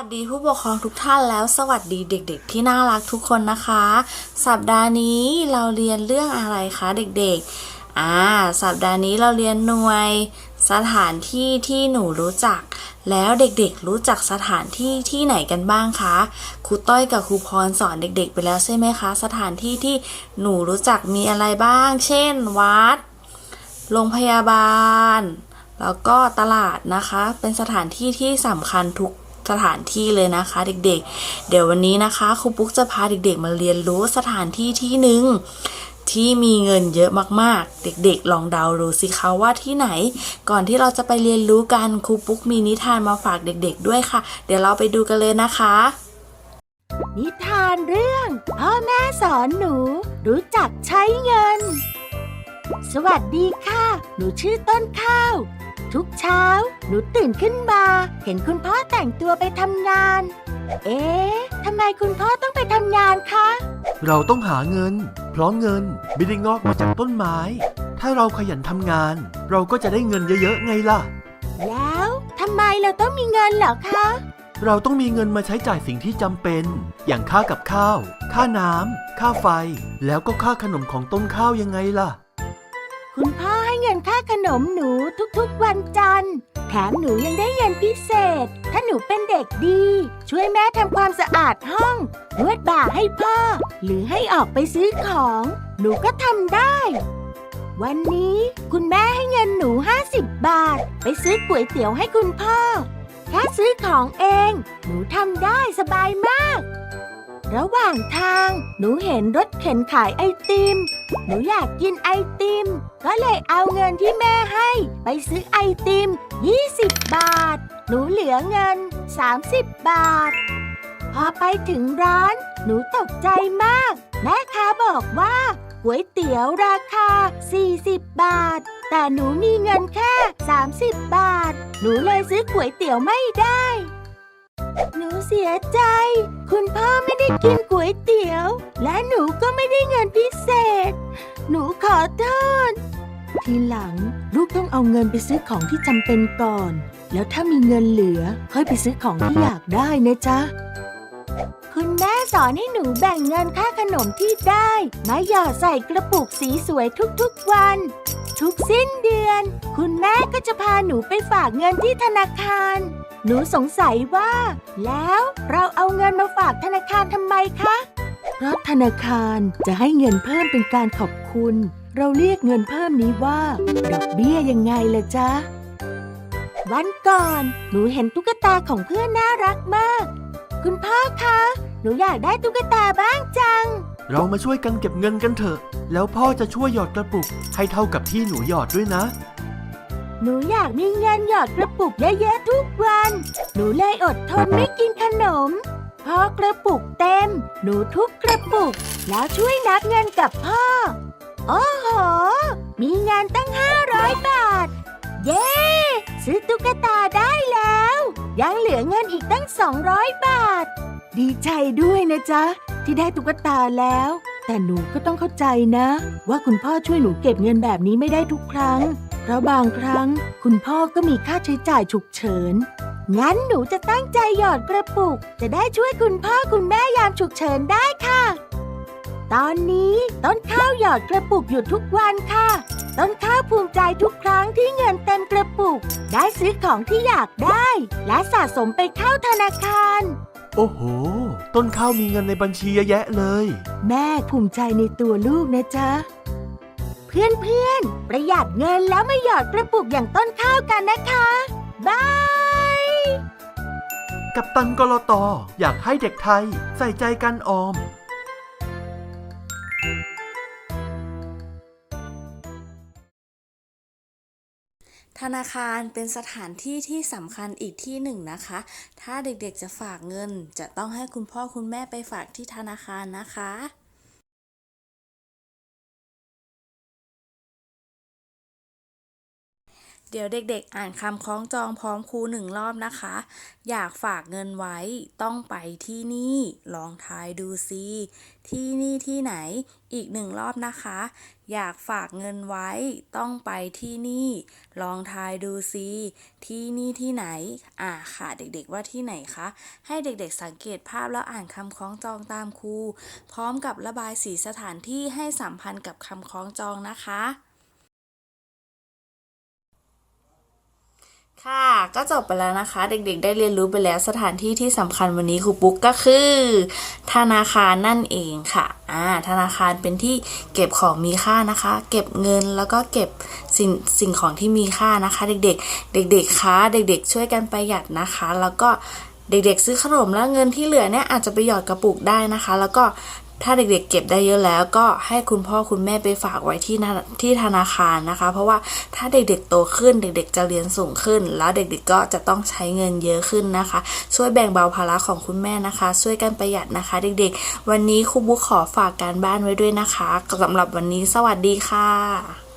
ัสดีผู้ปกครองทุกท่านแล้วสวัสดีเด็กๆ ที่น่ารักทุกคนนะคะ สัปดาห์นี้เราเรียนเรื่องอะไรคะเด็กๆอ่าสัปดาห์นี้เราเรียนหน่วย สถานที่ที่หนูรู้จัก แล้วเด็กๆ รู้จักสถานที่ที่ไหนกันบ้างคะครูต้อยกับครูพรสอนเด็ก ๆ ไปแล้วใช่ไหมคะ สถานที่ที่หนูรู้จักมีอะไรบ้าง เช่น วัด โรงพยาบาล แล้วก็ตลาดนะคะ เป็นสถานที่ที่สำคัญทุก สถานที่เลยนะคะเด็กๆ เดี๋ยววันนี้นะคะครูปุ๊กจะพาเด็กๆ มาเรียนรู้สถานที่ที่หนึ่งที่มีเงินเยอะมากๆ เด็กๆ ลองเดาดูสิคะว่าที่ไหน ก่อนที่เราจะไปเรียนรู้กันครูปุ๊กมีนิทานมาฝากเด็กๆ ด้วยค่ะ เดี๋ยวเราไปดูกันเลยนะคะ นิทานเรื่อง พ่อแม่สอนหนู รู้จักใช้เงิน สวัสดีค่ะ หนูชื่อต้นข้าว ทุกเช้า หนูตื่นขึ้นมา เห็นคุณพ่อแต่งตัวไปทำงาน เอ๊ะทำไมคุณพ่อต้องไปทำงานคะ เราต้องหาเงิน เพราะเงินไม่ได้งอกมาจากต้นไม้ ถ้าเราขยันทำงาน เราก็จะได้เงินเยอะๆไงล่ะ แล้วทำไมเราต้องมีเงินเหรอคะ เราต้องมีเงินมาใช้จ่ายสิ่งที่จำเป็น อย่างค่ากับข้าว ค่าน้ำค่าไฟ แล้วก็ค่าขนมของต้นข้าวยังไงล่ะคุณพ่อให้เงินค่าขนมหนูทุกๆวันจันทร์ แถมหนูยังได้เงินพิเศษ ถ้าหนูเป็นเด็กดี ช่วยแม่ทำความสะอาดห้องนวดบ่าให้พ่อ หรือให้ออกไปซื้อของ หนูก็ทำได้ วันนี้คุณแม่ให้เงินหนู 50 บาท ไปซื้อก๋วยเตี๋ยวให้คุณพ่อ แค่ซื้อของเอง หนูทำได้สบายมาก ระหว่างทาง หนูเห็นรถเข็นขายไอติม หนูอยากกินไอติม ก็เลยเอาเงินที่แม่ให้ ไปซื้อไอติม 20 บาท หนูเหลือเงิน 30 บาท พอไปถึงร้าน หนูตกใจมาก แม่ค้าบอกว่าก๋วยเตี๋ยวราคา 40 บาท แต่หนูมีเงินแค่ 30 บาท หนูเลยซื้อก๋วยเตี๋ยวไม่ได้ หนูเสียใจ คุณพ่อไม่ได้กินก๋วยเตี๋ยว และหนูก็ไม่ได้เงินพิเศษ หนูขอโทษ ทีหลังลูกต้องเอาเงินไปซื้อของที่จำเป็นก่อน แล้วถ้ามีเงินเหลือ ค่อยไปซื้อของที่อยากได้นะจ๊ะ คุณแม่สอนให้หนูแบ่งเงินค่าขนมที่ได้มาหยอดใส่กระปุกสีสวยทุกๆวัน ทุกสิ้นเดือน คุณแม่ก็จะพาหนูไปฝากเงินที่ธนาคาร หนูสงสัยว่า แล้วเราเอาเงินมาฝากธนาคารทำไมคะ เพราะธนาคารจะให้เงินเพิ่มเป็นการขอบคุณ เราเรียกเงินเพิ่มนี้ว่า ดอกเบี้ยยังไงล่ะจ๊ะ วันก่อน หนูเห็นตุ๊กตาของเพื่อนน่ารักมาก คุณพ่อคะ หนูอยากได้ตุ๊กตาบ้างจัง เรามาช่วยกันเก็บเงินกันเถอะ แล้วพ่อจะช่วยหยอดกระปุก ให้เท่ากับที่หนูหยอดด้วยนะ หนูอยากมีเงินหยอดกระปุกเยอะๆทุกวัน หนูเลยอดทนไม่กินขนม พอกระปุกเต็ม หนูทุบกระปุก แล้วช่วยนับเงินกับพ่อ โอ้โห มีเงินตั้ง500บาท เย้ ซื้อตุ๊กตาได้แล้ว ยังเหลือเงินอีกตั้ง200บาท ดีใจด้วยนะจ๊ะ ที่ได้ตุ๊กตาแล้ว แต่หนูก็ต้องเข้าใจนะ ว่าคุณพ่อช่วยหนูเก็บเงินแบบนี้ไม่ได้ทุกครั้ง ราะบางครั้งคุณพ่อก็มีค่าใช้จ่ายฉุกเฉิน งั้นหนูจะตั้งใจหยอดกระปุก จะได้ช่วยคุณพ่อคุณแม่ยามฉุกเฉินได้ค่ะ ตอนนี้ต้นข้าวหยอดกระปุกอยู่ทุกวันค่ะ ต้นข้าวภูมิใจทุกครั้งที่เงินเต็มกระปุก ได้ซื้อของที่อยากได้ และสะสมไปเข้าธนาคารโอ้โห ต้นข้าวมีเงินในบัญชีเยอะแยะเลย แม่ภูมิใจในตัวลูกนะจ๊ะ เพื่อนเพื่อนๆ ประหยัดเงินแล้วมาหยอดกระปุกอย่างต้นข้าวกันนะคะ บาย กับตันกรตออยากให้เด็กไทยใส่ใจกันออม ธนาคารเป็นสถานที่ที่สำคัญอีกที่หนึ่งนะคะ ถ้าเด็กๆจะฝากเงินจะต้องให้คุณพ่อคุณแม่ไปฝากที่ธนาคารนะคะ เดี๋ยวเด็กๆ อ่านคำคล้องจองพร้อมครูหนึ่งรอบนะคะ อยากฝากเงินไว้ต้องไปที่นี่ ลองทายดูซิที่นี่ที่ไหน อีกหนึ่งรอบนะคะ อยากฝากเงินไว้ต้องไปที่นี่ ลองทายดูซิที่นี่ที่ไหน อ่าค่ะเด็กๆว่าที่ไหนคะ ให้เด็กๆสังเกตภาพแล้วอ่านคำคล้องจองตามครูพร้อมกับระบายสีสถานที่ให้สัมพันธ์กับคำคล้องจองนะคะ ค่ะก็จบไปแล้วนะคะ เด็กๆ ได้เรียนรู้ไปแล้วสถานที่ที่สำคัญวันนี้ครูปุ๊กก็คือ ธนาคารนั่นเองค่ะอ่าธนาคารเป็นที่เก็บของมีค่านะคะ เก็บเงินแล้วก็เก็บสิ่งสิ่งของที่มีค่านะคะ เด็กๆ เด็กๆคะเด็ก ๆ ช่วยกันประหยัดนะคะ แล้วก็เด็กๆ ซื้อขนมแล้วเงินที่เหลือเนี่ยอาจจะไปหยอดกระปุกได้นะคะ แล้วก็ ถ้าเด็กๆ เก็บได้เยอะแล้วก็ให้คุณพ่อคุณแม่ไปฝากไว้ที่ที่ธนาคารนะคะ เพราะว่าถ้าเด็กๆ โตขึ้นเด็กๆ จะเรียนสูงขึ้น แล้วเด็กๆ ก็จะต้องใช้เงินเยอะขึ้นนะคะ ช่วยแบ่งเบาภาระของคุณแม่นะคะ ช่วยกันประหยัดนะคะ เด็กๆ วันนี้ครูบุ๊กขอฝากการบ้านไว้ด้วยนะคะสำหรับวันนี้สวัสดีค่ะ